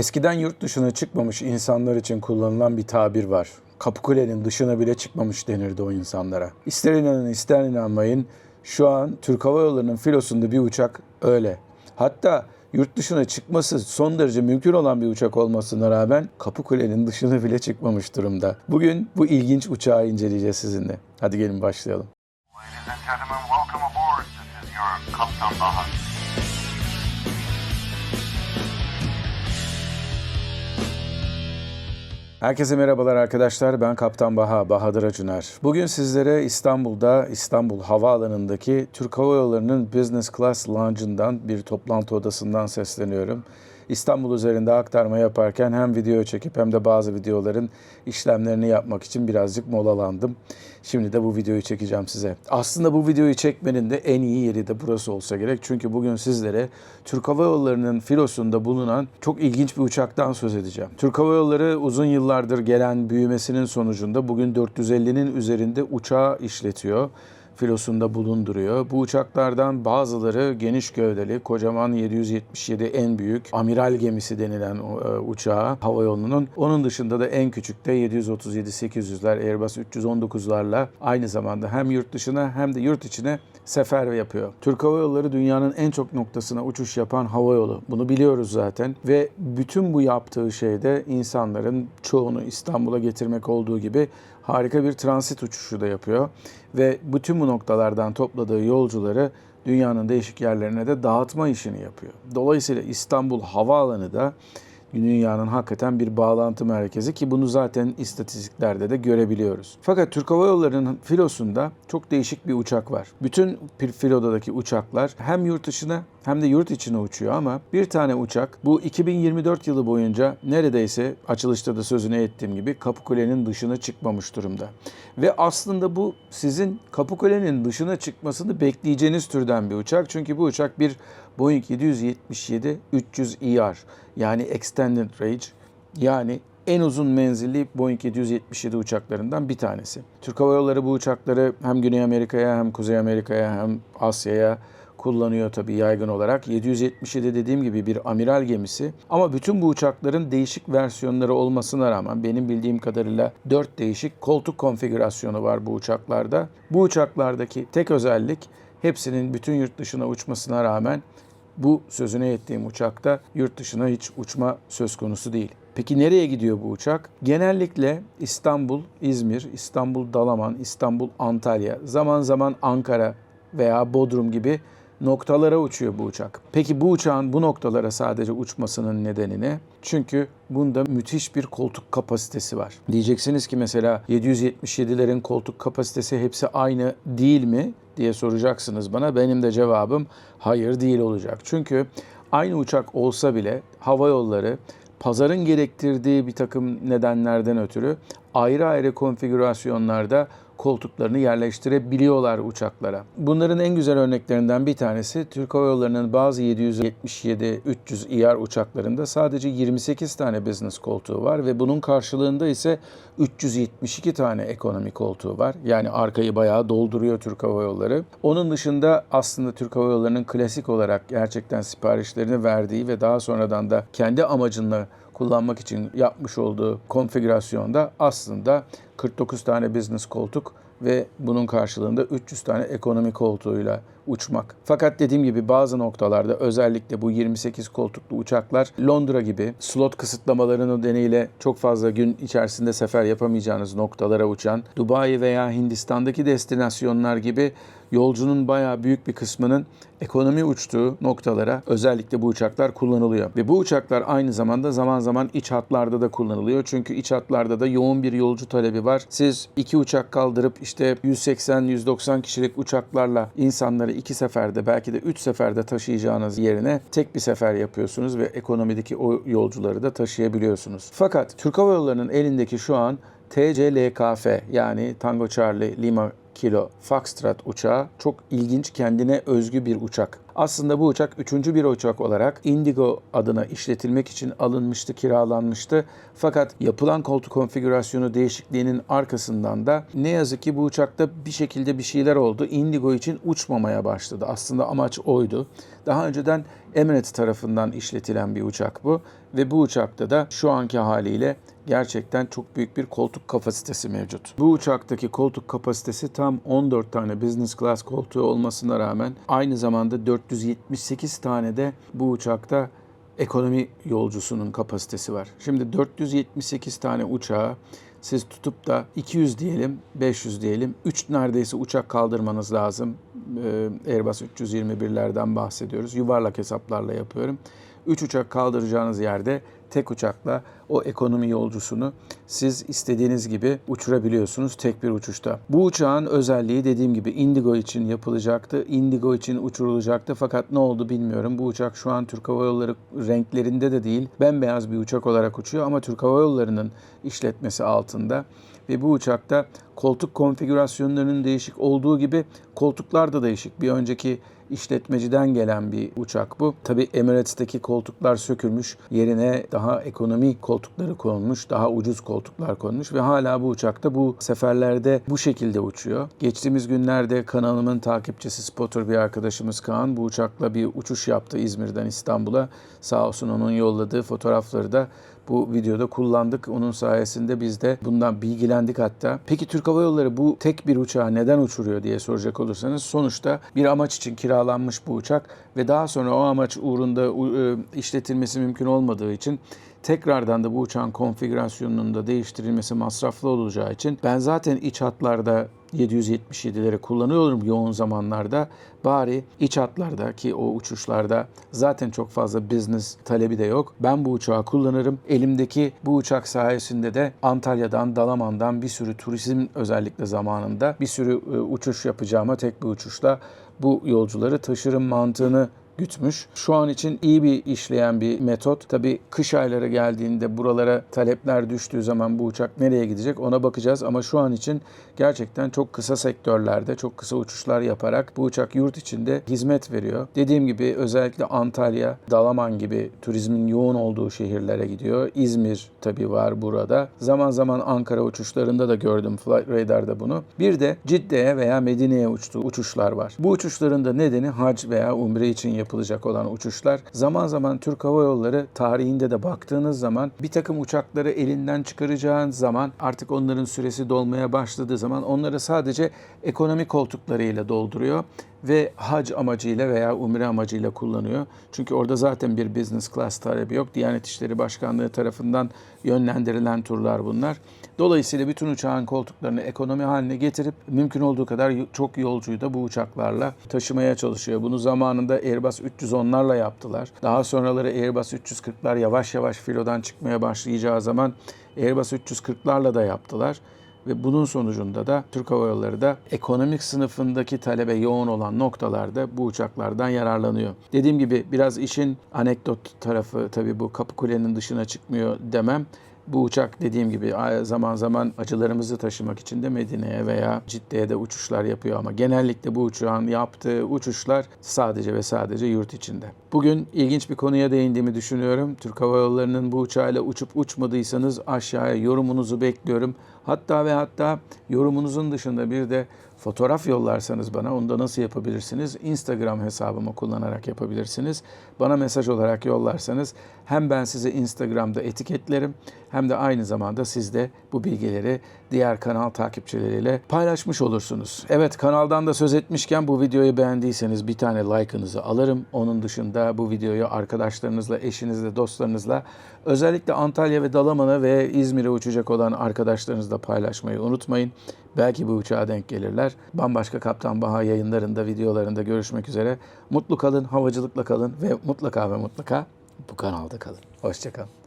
Eskiden yurt dışına çıkmamış insanlar için kullanılan bir tabir var. Kapıkulenin dışına bile çıkmamış denirdi o insanlara. İster inanın ister inanmayın şu an Türk Hava Yolları'nın filosunda bir uçak öyle. Hatta yurt dışına çıkması son derece mümkün olan bir uçak olmasına rağmen Kapıkulenin dışına bile çıkmamış durumda. Bugün bu ilginç uçağı inceleyeceğiz sizinle. Hadi gelin başlayalım. Ladies and gentlemen, welcome aboard. This is your Kaptan Baha. Herkese merhabalar arkadaşlar. Ben Kaptan Baha, Bahadır Acuner. Bugün sizlere İstanbul'da, İstanbul Havaalanı'ndaki Türk Hava Yolları'nın Business Class Lounge'ından bir toplantı odasından sesleniyorum. İstanbul üzerinde aktarma yaparken hem video çekip hem de bazı videoların işlemlerini yapmak için birazcık molalandım. Şimdi de bu videoyu çekeceğim size. Aslında bu videoyu çekmenin de en iyi yeri de burası olsa gerek. Çünkü bugün sizlere Türk Hava Yolları'nın filosunda bulunan çok ilginç bir uçaktan söz edeceğim. Türk Hava Yolları uzun yıllardır gelen büyümesinin sonucunda bugün 450'nin üzerinde uçağı işletiyor filosunda bulunduruyor. Bu uçaklardan bazıları geniş gövdeli, kocaman 777 en büyük amiral gemisi denilen e, uçağı hava yolunun. Onun dışında da en küçük de 737-800'ler, Airbus 319'larla aynı zamanda hem yurt dışına hem de yurt içine sefer yapıyor. Türk Hava Yolları dünyanın en çok noktasına uçuş yapan hava yolu. Bunu biliyoruz zaten ve bütün bu yaptığı şeyde insanların çoğunu İstanbul'a getirmek olduğu gibi harika bir transit uçuşu da yapıyor ve bütün bu noktalardan topladığı yolcuları dünyanın değişik yerlerine de dağıtma işini yapıyor. Dolayısıyla İstanbul Havaalanı da dünyanın hakikaten bir bağlantı merkezi ki bunu zaten istatistiklerde de görebiliyoruz. Fakat Türk Hava Yolları'nın filosunda çok değişik bir uçak var. Bütün filodadaki uçaklar hem yurt dışına hem de yurt içine uçuyor ama bir tane uçak bu 2024 yılı boyunca neredeyse açılışta da sözünü ettiğim gibi Kapıkule'nin dışına çıkmamış durumda. Ve aslında bu sizin Kapıkule'nin dışına çıkmasını bekleyeceğiniz türden bir uçak. Çünkü bu uçak bir Boeing 777-300ER yani Extended Range yani en uzun menzilli Boeing 777 uçaklarından bir tanesi. Türk Hava Yolları bu uçakları hem Güney Amerika'ya hem Kuzey Amerika'ya hem Asya'ya kullanıyor tabii yaygın olarak. 777 dediğim gibi bir amiral gemisi. Ama bütün bu uçakların değişik versiyonları olmasına rağmen benim bildiğim kadarıyla 4 değişik koltuk konfigürasyonu var bu uçaklarda. Bu uçaklardaki tek özellik hepsinin bütün yurt dışına uçmasına rağmen bu sözüne ettiğim uçakta yurt dışına hiç uçma söz konusu değil. Peki nereye gidiyor bu uçak? Genellikle İstanbul, İzmir, İstanbul Dalaman, İstanbul Antalya, zaman zaman Ankara veya Bodrum gibi noktalara uçuyor bu uçak. Peki bu uçağın bu noktalara sadece uçmasının nedeni ne? Çünkü bunda müthiş bir koltuk kapasitesi var. Diyeceksiniz ki mesela 777'lerin koltuk kapasitesi hepsi aynı değil mi diye soracaksınız bana. Benim de cevabım hayır değil olacak. Çünkü aynı uçak olsa bile hava yolları pazarın gerektirdiği bir takım nedenlerden ötürü ayrı ayrı konfigürasyonlarda koltuklarını yerleştirebiliyorlar uçaklara. Bunların en güzel örneklerinden bir tanesi Türk Hava Yolları'nın bazı 777-300 ER uçaklarında sadece 28 tane business koltuğu var ve bunun karşılığında ise 372 tane ekonomi koltuğu var. Yani arkayı bayağı dolduruyor Türk Hava Yolları. Onun dışında aslında Türk Hava Yolları'nın klasik olarak gerçekten siparişlerini verdiği ve daha sonradan da kendi amacınla kullanmak için yapmış olduğu konfigürasyonda aslında 49 tane business koltuk ve bunun karşılığında 300 tane ekonomi koltuğuyla uçmak. Fakat dediğim gibi bazı noktalarda özellikle bu 28 koltuklu uçaklar Londra gibi slot kısıtlamaları nedeniyle çok fazla gün içerisinde sefer yapamayacağınız noktalara uçan, Dubai veya Hindistan'daki destinasyonlar gibi yolcunun bayağı büyük bir kısmının ekonomi uçtuğu noktalara özellikle bu uçaklar kullanılıyor. Ve bu uçaklar aynı zamanda zaman zaman iç hatlarda da kullanılıyor. Çünkü iç hatlarda da yoğun bir yolcu talebi var. Siz iki uçak kaldırıp işte 180-190 kişilik uçaklarla insanları iki seferde belki de üç seferde taşıyacağınız yerine tek bir sefer yapıyorsunuz ve ekonomideki o yolcuları da taşıyabiliyorsunuz. Fakat Türk Hava Yolları'nın elindeki şu an TCLKF yani Tango Charlie Lima kilo Foxtrot uçağı çok ilginç kendine özgü bir uçak. Aslında bu uçak üçüncü bir uçak olarak Indigo adına işletilmek için alınmıştı, kiralanmıştı. Fakat yapılan koltuk konfigürasyonu değişikliğinin arkasından da ne yazık ki bu uçakta bir şekilde bir şeyler oldu. Indigo için uçmamaya başladı. Aslında amaç oydu. Daha önceden Emirates tarafından işletilen bir uçak bu ve bu uçakta da şu anki haliyle gerçekten çok büyük bir koltuk kapasitesi mevcut. Bu uçaktaki koltuk kapasitesi tam 14 tane business class koltuğu olmasına rağmen aynı zamanda 478 tane de bu uçakta ekonomi yolcusunun kapasitesi var. Şimdi 478 tane uçağı siz tutup da 200 diyelim, 500 diyelim, 3 neredeyse uçak kaldırmanız lazım. Ee, Airbus 321'lerden bahsediyoruz. Yuvarlak hesaplarla yapıyorum. 3 uçak kaldıracağınız yerde tek uçakla o ekonomi yolcusunu siz istediğiniz gibi uçurabiliyorsunuz tek bir uçuşta. Bu uçağın özelliği dediğim gibi Indigo için yapılacaktı. Indigo için uçurulacaktı fakat ne oldu bilmiyorum. Bu uçak şu an Türk Hava Yolları renklerinde de değil. Bembeyaz bir uçak olarak uçuyor ama Türk Hava Yolları'nın işletmesi altında. Ve bu uçakta koltuk konfigürasyonlarının değişik olduğu gibi koltuklar da değişik. Bir önceki işletmeciden gelen bir uçak bu. Tabi Emirates'teki koltuklar sökülmüş. Yerine daha ekonomi koltukları konulmuş. Daha ucuz koltuklar konulmuş ve hala bu uçakta bu seferlerde bu şekilde uçuyor. Geçtiğimiz günlerde kanalımın takipçisi spotter bir arkadaşımız Kaan bu uçakla bir uçuş yaptı İzmir'den İstanbul'a. Sağ olsun onun yolladığı fotoğrafları da bu videoda kullandık. Onun sayesinde biz de bundan bilgilendik hatta. Peki Türk Hava Yolları bu tek bir uçağı neden uçuruyor diye soracak olursanız sonuçta bir amaç için kiralanmış bu uçak ve daha sonra o amaç uğrunda e, işletilmesi mümkün olmadığı için tekrardan da bu uçağın konfigürasyonunun da değiştirilmesi masraflı olacağı için ben zaten iç hatlarda 777'leri kullanıyorum yoğun zamanlarda. Bari iç hatlarda ki o uçuşlarda zaten çok fazla business talebi de yok. Ben bu uçağı kullanırım. Elimdeki bu uçak sayesinde de Antalya'dan, Dalaman'dan bir sürü turizm özellikle zamanında bir sürü e, uçuş yapacağıma tek bir uçuşla bu yolcuları taşırım mantığını gütmüş. Şu an için iyi bir işleyen bir metot. Tabii kış ayları geldiğinde buralara talepler düştüğü zaman bu uçak nereye gidecek ona bakacağız. Ama şu an için gerçekten çok kısa sektörlerde çok kısa uçuşlar yaparak bu uçak yurt içinde hizmet veriyor. Dediğim gibi özellikle Antalya, Dalaman gibi turizmin yoğun olduğu şehirlere gidiyor. İzmir tabii var burada. Zaman zaman Ankara uçuşlarında da gördüm Flight Radar'da bunu. Bir de Cidde'ye veya Medine'ye uçtuğu uçuşlar var. Bu uçuşların da nedeni hac veya umre için yapılacak olan uçuşlar. Zaman zaman Türk Hava Yolları tarihinde de baktığınız zaman bir takım uçakları elinden çıkaracağınız zaman artık onların süresi dolmaya başladığı zaman onları sadece ekonomi koltuklarıyla dolduruyor ve hac amacıyla veya umre amacıyla kullanıyor. Çünkü orada zaten bir business class talebi yok. Diyanet İşleri Başkanlığı tarafından yönlendirilen turlar bunlar. Dolayısıyla bütün uçağın koltuklarını ekonomi haline getirip mümkün olduğu kadar çok yolcuyu da bu uçaklarla taşımaya çalışıyor. Bunu zamanında Airbus 310'larla yaptılar. Daha sonraları Airbus 340'lar yavaş yavaş filodan çıkmaya başlayacağı zaman Airbus 340'larla da yaptılar. Ve bunun sonucunda da Türk Hava Yolları da ekonomik sınıfındaki talebe yoğun olan noktalarda bu uçaklardan yararlanıyor. Dediğim gibi biraz işin anekdot tarafı tabii bu Kapıkule'nin dışına çıkmıyor demem. Bu uçak dediğim gibi zaman zaman acılarımızı taşımak için de Medine'ye veya Cidde'ye de uçuşlar yapıyor ama genellikle bu uçağın yaptığı uçuşlar sadece ve sadece yurt içinde. Bugün ilginç bir konuya değindiğimi düşünüyorum. Türk Hava Yolları'nın bu uçağıyla uçup uçmadıysanız aşağıya yorumunuzu bekliyorum. Hatta ve hatta yorumunuzun dışında bir de fotoğraf yollarsanız bana onu da nasıl yapabilirsiniz? Instagram hesabımı kullanarak yapabilirsiniz. Bana mesaj olarak yollarsanız hem ben sizi Instagram'da etiketlerim hem de aynı zamanda siz de bu bilgileri diğer kanal takipçileriyle paylaşmış olursunuz. Evet kanaldan da söz etmişken bu videoyu beğendiyseniz bir tane like'ınızı alırım. Onun dışında bu videoyu arkadaşlarınızla, eşinizle, dostlarınızla özellikle Antalya ve Dalaman'a ve İzmir'e uçacak olan arkadaşlarınızla paylaşmayı unutmayın. Belki bu uçağa denk gelirler. Bambaşka Kaptan Baha yayınlarında, videolarında görüşmek üzere. Mutlu kalın, havacılıkla kalın ve mutlaka ve mutlaka bu kanalda kalın. Hoşçakalın.